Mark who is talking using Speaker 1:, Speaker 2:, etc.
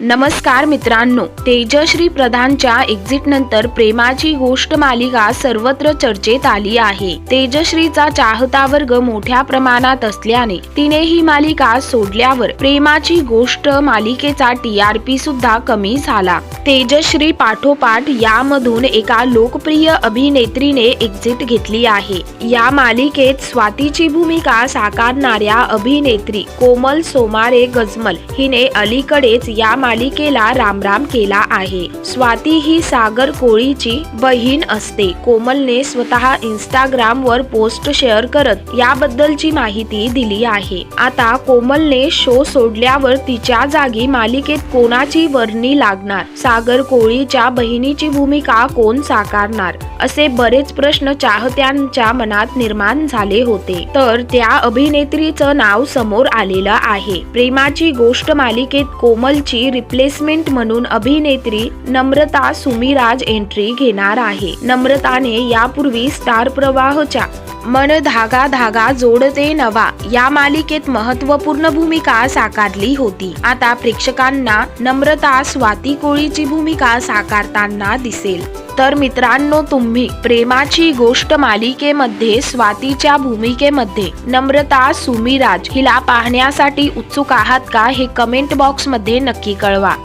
Speaker 1: नमस्कार मित्रांनो तेजश्री प्रधानच्या एक्झिट नंतर प्रेमाची गोष्ट मालिका सर्वत्र चर्चेत आली आहे. तेजश्रीचा चाहता वर्ग मोठ्या प्रमाणात असल्याने तिने ही मालिका सोडल्यावर प्रेमाची गोष्ट मालिकेचा टी आर पी सुद्धा कमी झाला. तेजश्री पाठोपाठ यामधून एका लोकप्रिय अभिनेत्रीने एक्झिट घेतली आहे. या मालिकेत स्वातीची भूमिका साकारणाऱ्या अभिनेत्री कोमल सोमारे गजमल हिने अलीकडेच या मालिकेला रामराम केला आहे. स्वाती ही सागर कोळीची बहीण असते. कोमलने स्वतः इंस्टाग्राम वर पोस्ट शेअर करत याबद्दलची माहिती दिली आहे. आता कोमलने शो सोडल्यावर तिच्या जागी मालिकेत कोणाची वर्णी लागणार? सागर कोळीच्या बहिणीची भूमिका कोण साकारणार? असे बरेच प्रश्न चाहत्यांच्या मनात निर्माण झाले होते. तर त्या अभिनेत्रीचं नाव समोर आलेलं आहे. प्रेमाची गोष्ट मालिकेत कोमलची रिप्लेसमेंट म्हणून अभिनेत्री नम्रता सुमिराज एंट्री घेणार आहे. नम्रताने यापूर्वी स्टार प्रवाहच्या मन धागा धागा जोडते नवा. या मालिकेत महत्त्वपूर्ण भूमिका साकारली होती. आता प्रेक्षकांना नम्रता स्वाती कोळीची भूमिका साकारताना दिसेल. तर मित्रांनो तुम्ही प्रेमाची गोष्ट मालिकेमध्ये स्वातीच्या भूमिकेमध्ये नम्रता सुमिराज हिला पाहण्यासाठी उत्सुक आहात का हे कमेंट बॉक्समध्ये नक्की कळवा.